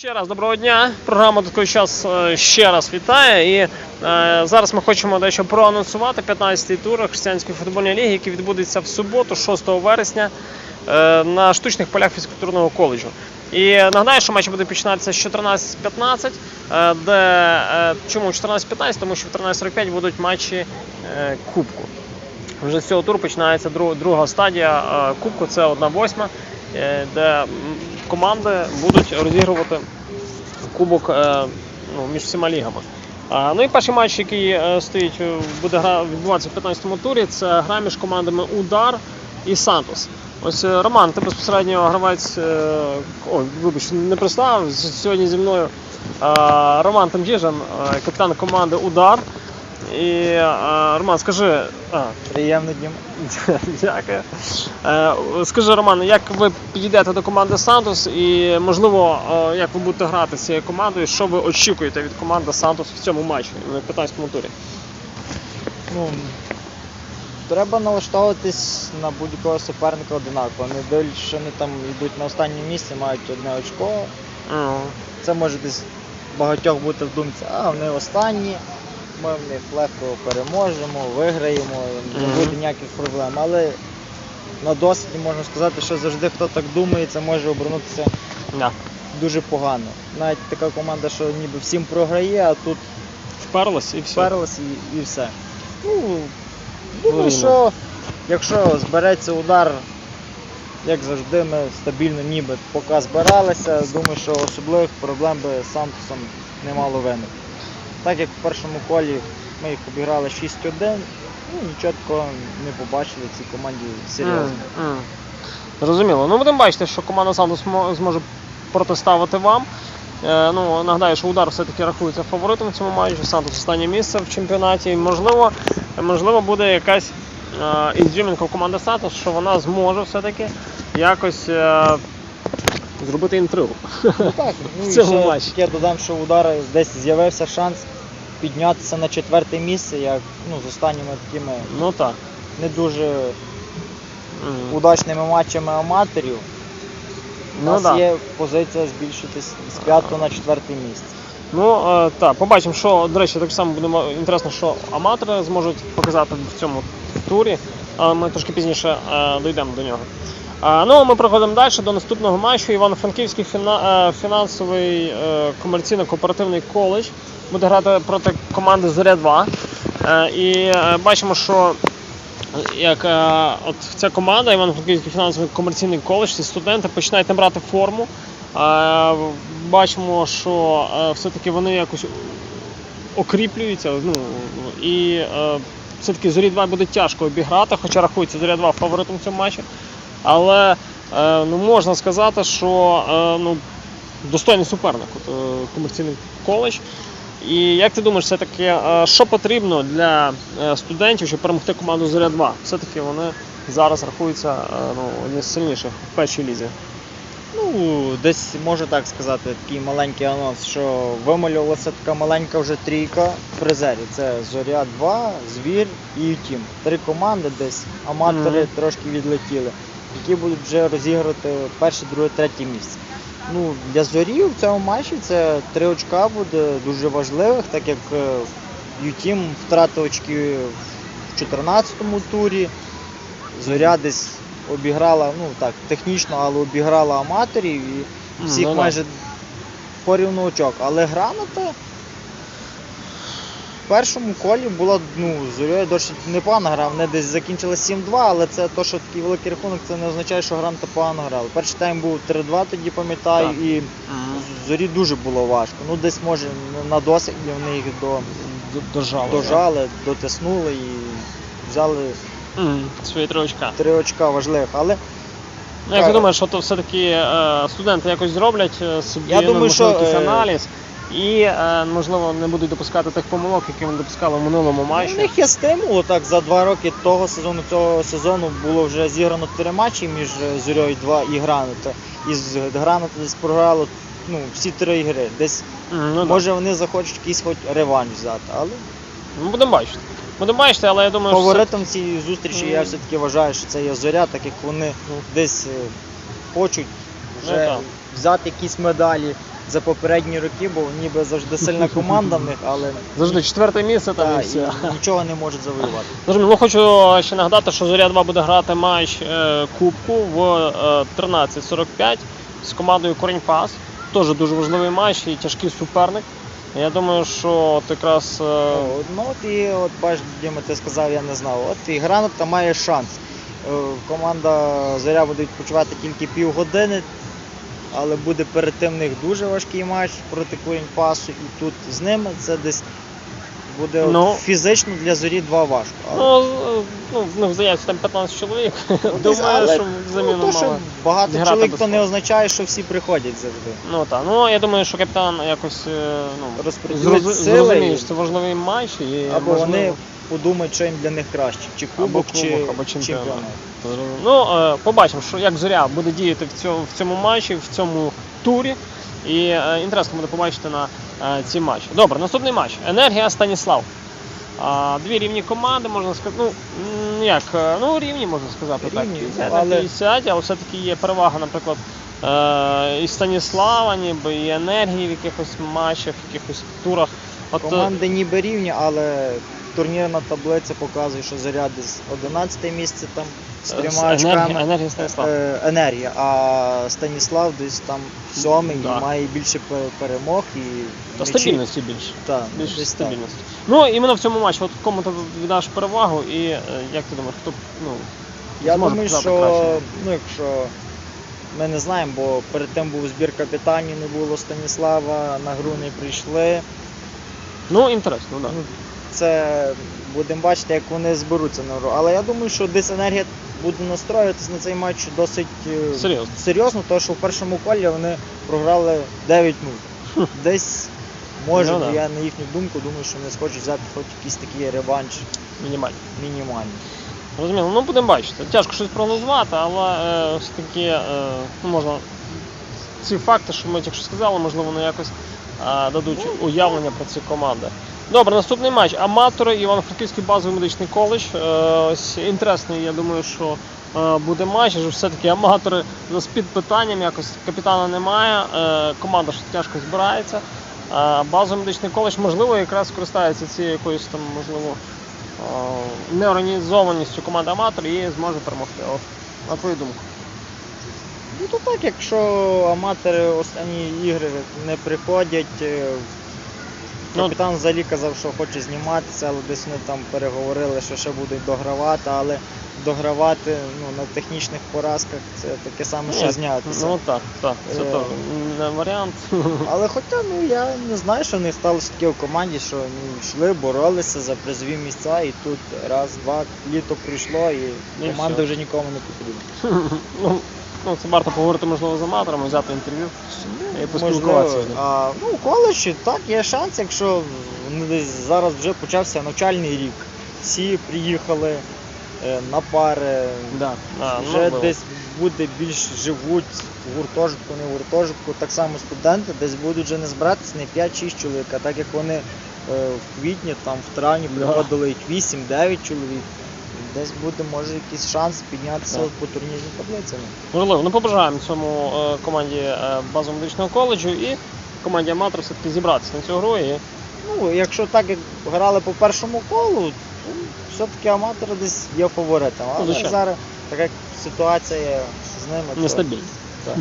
Ще раз доброго дня. Програма такий час е, ще раз вітає. І е, зараз ми хочемо дещо проанонсувати 15-й тур християнської футбольної ліги, який відбудеться в суботу, 6 вересня, е, на штучних полях фізкультурного коледжу. І нагадаю, що матч буде починатися з 14.15, е, де е, чому 14.15? Тому що в 13.45 будуть матчі е, Кубку. Вже з цього туру починається друг- друга стадія е, Кубку, це 1-8, е, де команди будуть розігрувати кубок е, ну, між всіма лігами. Ну і перший матч, який е, стоїть, е, буде гра відбуватися в 15-му турі, це гра між командами Удар і Сантос. Ось Роман, ти безпосередньо гравець. О, вибач, не представив. Сьогодні зі мною Роман Тамдіжан, е, капітан команди Удар. І е, Роман, скажи. А, Приємно Дім. Дякую. Е, Скажи, Роман, як ви підійдете до команди Сантос і, можливо, е, як ви будете грати з цією командою, що ви очікуєте від команди Сантос в цьому матчі на 15-му турі? Ну, треба налаштовуватись на будь-якого суперника одинаково. Не дивлячись, що вони там йдуть на останнє місце, мають одне очко. Це може десь багатьох бути в думці, а вони останні, ми в них легко переможемо, виграємо, не буде ніяких проблем. Але на досвіді можна сказати, що завжди хто так думає, це може обернутися Да. дуже погано. Навіть така команда, що ніби всім програє, а тут Вперлись і все. вперлась і, і все. Ну, думаю, що якщо збереться удар, як завжди, ми стабільно ніби поки збиралися, думаю, що особливих проблем би з Сантосом не мало виникнути. Так як в першому колі ми їх обіграли 6-1, ну нічого такого не побачили цій команді серйозно. М, м. Зрозуміло. Ну, будемо бачити, що команда Сантос зможе протиставити вам. Е, ну, нагадаю, що удар все-таки рахується фаворитом в цьому матчі. Сантос останнє місце в чемпіонаті. Можливо, можливо, буде якась е, ізюмінка у команди Сантос, що вона зможе все-таки якось е, зробити інтригу. Ну так, ну В і цьому ще матчі. таке додам, що у удара десь з'явився шанс піднятися на четверте місце, як ну, з останніми такими Ну так. не дуже М. удачними матчами аматорів. У Ну нас да. є позиція збільшитись з п'ятого на четверте місце. Ну е, так, побачимо, що, до речі, так само буде інтересно, що аматори зможуть показати в цьому турі, але ми трошки пізніше е, дійдемо до нього. Ну, ми проходимо далі до наступного матчу. Івано-Франківський е, фінансовий е, комерційно-кооперативний коледж буде грати проти команди Зоря 2. Е, і бачимо, що як от ця команда, Івано-Франківський фінансовий комерційний коледж, ці студенти починають набрати форму. Бачимо, що все-таки вони якось окріплюються. Ну, і все-таки зорі 2 буде тяжко обіграти, хоча рахується зоря 2 фаворитом в цьому матчі. Але е, ну, можна сказати, що е, ну, достойний суперник е, комерційний коледж. І як ти думаєш, все-таки, що потрібно для студентів, щоб перемогти команду Зоря 2? Все-таки вони зараз рахуються ну, одні з сильніших в першій лізі. Ну, десь можу так сказати, такий маленький анонс, що вималювалася така маленька вже трійка призерів. Це Зоря 2, Звір і Ютім. Три команди десь, аматори Мгм. трошки відлетіли, які будуть вже розігрувати перше, друге, третє місце. Ну, для зорі в цьому матчі це три очка буде дуже важливих, так як е, Ютім втратив очки в 14-му турі. Зоря десь обіграла, ну так, технічно, але обіграла аматорів і всіх Ну майже порівну очок. Але граната в першому колі була ну, з зорьою досить непогана гра. Вони десь закінчили 7-2, але це то, що такий великий рахунок, це не означає, що граната погано грала. Перший тайм був 3-2, тоді пам'ятаю, Так. і зорі дуже було важко. Ну десь може на досвіді вони їх до, Дожали. дожали, дотиснули і взяли Мгм, Свої три очка. три очка важливих. Але Ну, як ти думаєш, що то все-таки е, студенти якось зроблять е, собі Я думаю, що, якийсь е, аналіз і, е, можливо, не будуть допускати тих помилок, які вони допускали в минулому У них є стимул. Так, за два роки того сезону, цього сезону було вже зіграно три матчі між е, Зорьою 2 і Граната. І з Граната десь програло ну, всі три ігри. Десь ну, може вони захочуть якийсь хоч реванш взяти. Але Ну, будемо бачити. Будемо бачити, але я думаю, що фаворитом цієї зустрічі я все-таки вважаю, що це є зоря, так як вони Ну. десь е, хочуть Ну, вже так. взяти якісь медалі. За попередні роки, бо ніби завжди сильна команда в них, але Завжди четверте місце там та, і все. і нічого не можуть завоювати. Зрозуміло. Ну, хочу ще нагадати, що Зоря 2 буде грати матч е, Кубку в е, 13.45 з командою Корінь Пас. Теж дуже важливий матч і тяжкий суперник. Я думаю, що от якраз е, Ну от і от бачиш, Діма, ти сказав, я не знав. От і Гранат там має шанс. Е, Команда Зоря буде відпочивати тільки півгодини, але буде перед тим в них дуже важкий матч проти Пасу. І тут з ними це десь буде от Ну. фізично для зорі два важко. Але, ну, ну, в них здається там 15 чоловік. Думаю, але, що заміну ну, то, що мало. багато чоловік, то не означає, що всі приходять завжди. Ну так. Ну я думаю, що капітан якось е, ну, Розподілить зрозуміє, що це важливий матч. І, Або можливо, вони подумають, що їм для них краще. Чи кубок, або чи кубок, або чемпіонат. чемпіонат. Ну, е, побачимо, що як зоря буде діяти в цьому, в цьому матчі, в цьому турі. І е, інтересно буде побачити на е, ці матчі. Добре, наступний матч. Енергія Станіслав. Дві рівні команди, можна сказати. Ну, як, ну рівні можна сказати. Рівні, так. 50 але- 50, але все-таки є перевага, наприклад, і Станіслава, ніби і енергії в якихось матчах, в якихось турах. От, Команди ніби рівні, але турнірна таблиця показує, що заря десь 11 місце там з е, трьома очками. енергія Станіслав. Е, енергія, а Станіслав десь там сьомий Да. і має більше пе- перемог і Та м'ячі- стабільності більше. Та, Більш десь так. стабільності. Ну, іменно в цьому матчі, от кому ти віддаш перевагу, і е, як ти думаєш, хто ну, Я зможе думаю, показати що краще? ну, якщо ми не знаємо, бо перед тим був збір капітанів, не було Станіслава, на гру не прийшли. Ну, інтересно, так. Ну, Це будемо бачити, як вони зберуться на гру. Але я думаю, що десь енергія буде настроюватися на цей матч досить е, Серйозно. серйозно, тому що в першому колі вони програли 9-0. Десь може, Ну, да. я на їхню думку думаю, що вони схочуть взяти хоч якийсь такий реванш Мінімально. мінімальний. Розуміло, ну будемо бачити. Тяжко щось прогнозувати, але е, все-таки е, ну, можна ці факти, що ми тільки що сказали, можливо, вони якось дадуть уявлення про ці команди. Добре, наступний матч. Аматори Івано-Франківський базовий медичний коледж. Е, ось інтересний, я думаю, що е, буде матч. Адже Все-таки аматори ну, з під питанням, якось капітана немає. Е, команда ж тяжко збирається. Базовий медичний коледж, можливо, якраз скористається цією якоюсь там, можливо, неорганізованістю команди аматорів і зможе перемогти. От, на твою думку. Ну то так, якщо аматори останні ігри не приходять, е, Ну, капітан взагалі казав, що хоче зніматися, але десь вони там переговорили, що ще будуть догравати, але догравати ну, на технічних поразках це таке саме, що Ні, знятися. Ну так, так, це Е, теж не варіант. Але хоча ну я не знаю, що в них сталося таке в команді, що ну, йшли, боролися за призові місця, і тут раз, два, літо прийшло, і І команда все. вже нікому не потрібна. ну, ну, це варто поговорити, можливо, з аматорами, взяти інтерв'ю і поспілкуватися. з ним. А, ну, у коледжі так, є шанс, якщо ну, десь зараз вже почався навчальний рік. Всі приїхали е, на пари, Да, да, вже можливо. десь буде більш живуть в гуртожитку, не в гуртожитку, так само студенти десь будуть вже не збиратися не 5-6 чоловік, а так як вони е, в квітні, там в травні приходили їх 8-9 чоловік. Десь буде, може, якийсь шанс піднятися от по турнірній таблиці. Можливо, ну побажаємо цьому е, команді е, базового медичного коледжу і команді аматорів все-таки зібратися на цю гру і Ну, якщо так як грали по першому колу, то все-таки аматори десь є фаворитом. Але звичайно. зараз така ситуація з ними. то- Так.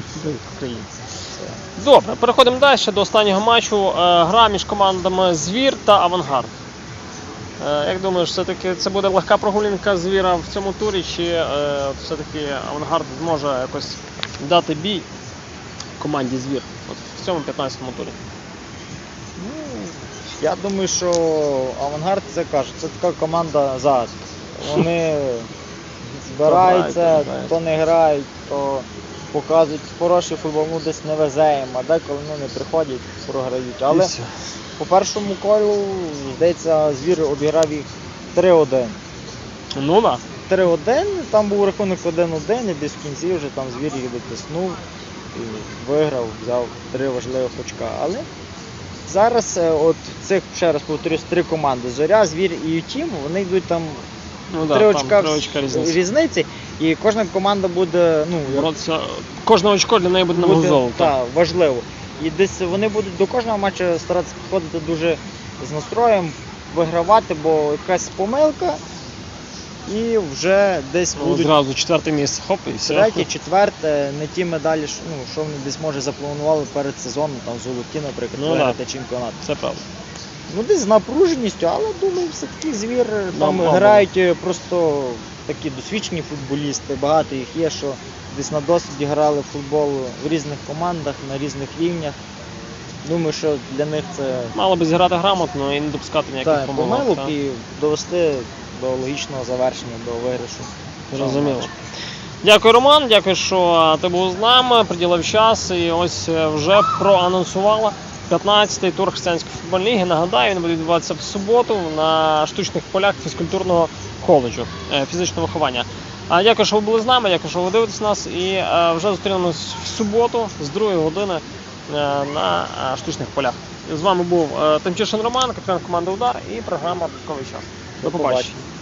Добре, переходимо далі до останнього матчу. Е, Гра між командами Звір та Авангард. Е, Як думаєш, все-таки це буде легка прогулянка звіра в цьому турі, чи е, все-таки Авангард зможе якось дати бій команді Звір от в цьому 15-му турі? Ну, я думаю, що авангард це каже, це така команда зараз. Вони збираються, то не то не грають, то показують хороший футбол, ну десь не везе їм, а деколи ну, не приходять, програють. Але по першому колу, здається, звір обіграв їх 3-1. Ну так. 3-1, там був рахунок 1-1, і десь в кінці вже там звір їх дотиснув і виграв, взяв три важливих очка. Але зараз е, от цих, ще раз повторюсь, три команди Зоря, Звір і Ютім, вони йдуть там Ну, да, три там очка, три очка різниці. різниці, і кожна команда буде, ну, як Боротися. Кожне очко для неї буде буде золото. та, важливо. І десь вони будуть до кожного матчу старатися підходити дуже з настроєм, вигравати, бо якась помилка, і вже десь Ну, будуть Одразу четверте місце, хоп, і все. третє, четверте, не ті медалі, що- ну, що вони десь може запланували перед сезоном, там золоті, наприклад, Ну, виграти чемпіонат. Це правда. Ну, десь з напруженістю, але думаю, все-таки звір там мабуть. грають е, просто такі досвідчені футболісти. Багато їх є, що десь на досвіді грали в футбол в різних командах, на різних рівнях. Думаю, що для них це Мало би зіграти грамотно і не допускати ніяких та, помилок. помилок та. і довести до логічного завершення, до виграшу. Зрозуміло. Дякую, Роман. Дякую, що ти був з нами, приділив час і ось е, вже проанонсувала 15-й тур християнської футбольної ліги. Нагадаю, він буде відбуватися в суботу на штучних полях фізкультурного коледжу е, фізичного виховання. А дякую, що ви були з нами, дякую, що ви дивитесь нас. І е, вже зустрінемось в суботу з 2 години е, на штучних полях. З вами був Тимчишин Роман, капітан команди Удар і програма «Подковий час. До побачення.